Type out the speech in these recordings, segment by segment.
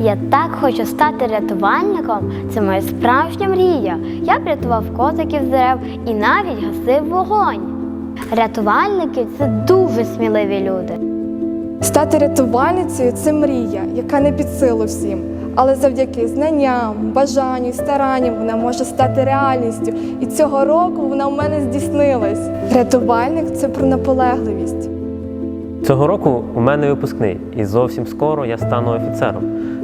Я так хочу стати рятувальником. Це моя справжня мрія. Я б рятував котиків з дерев і навіть гасив вогонь. Рятувальники це дуже сміливі люди. Стати рятувальницею це мрія, яка не під силу всім. Але завдяки знанням, бажанню старанням вона може стати реальністю. І цього року вона в мене здійснилась. Рятувальник це про наполегливість. Цього року у мене випускний, і зовсім скоро я стану офіцером.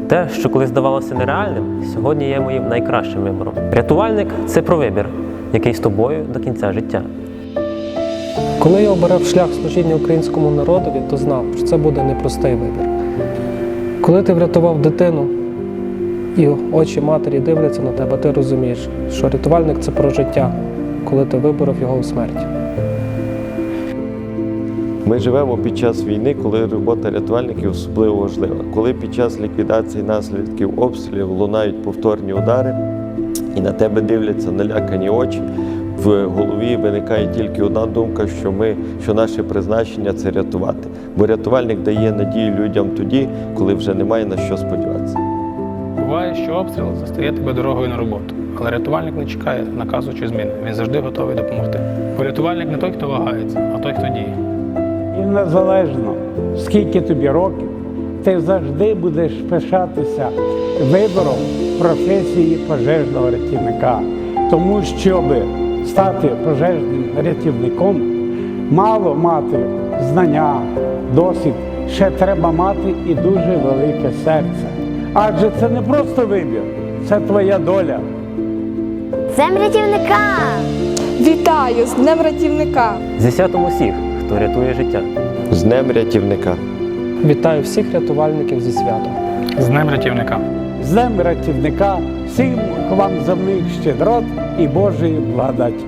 Те, що колись здавалося нереальним, сьогодні є моїм найкращим вибором. Рятувальник це про вибір, який з тобою до кінця життя. Коли я обирав шлях служіння українському народові, то знав, що це буде непростий вибір. Коли ти врятував дитину і очі матері дивляться на тебе, ти розумієш, що рятувальник це про життя, коли ти виборов його у смерті. Ми живемо під час війни, коли робота рятувальників особливо важлива. Коли під час ліквідації наслідків обстрілів лунають повторні удари, і на тебе дивляться налякані очі, в голові виникає тільки одна думка, що ми, що наше призначення це рятувати. Бо рятувальник дає надію людям тоді, коли вже немає на що сподіватися. Буває, що обстріл застає тебе дорогою на роботу, але рятувальник не чекає наказу чи зміни. Він завжди готовий допомогти. Бо рятувальник не той, хто вагається, а той, хто діє. І незалежно, скільки тобі років, ти завжди будеш пишатися вибором професії пожежного рятівника. Тому щоб стати пожежним рятівником, мало мати знання, досвід, ще треба мати і дуже велике серце. Адже це не просто вибір, це твоя доля. Це рятівника! Вітаю з Днем рятівника! Зі святом усіх, хто рятує життя. З Днем рятівника! Вітаю всіх рятувальників зі святом. З Днем рятівника! З днем рятівника, всім вам земних щедрот і Божої благодаті.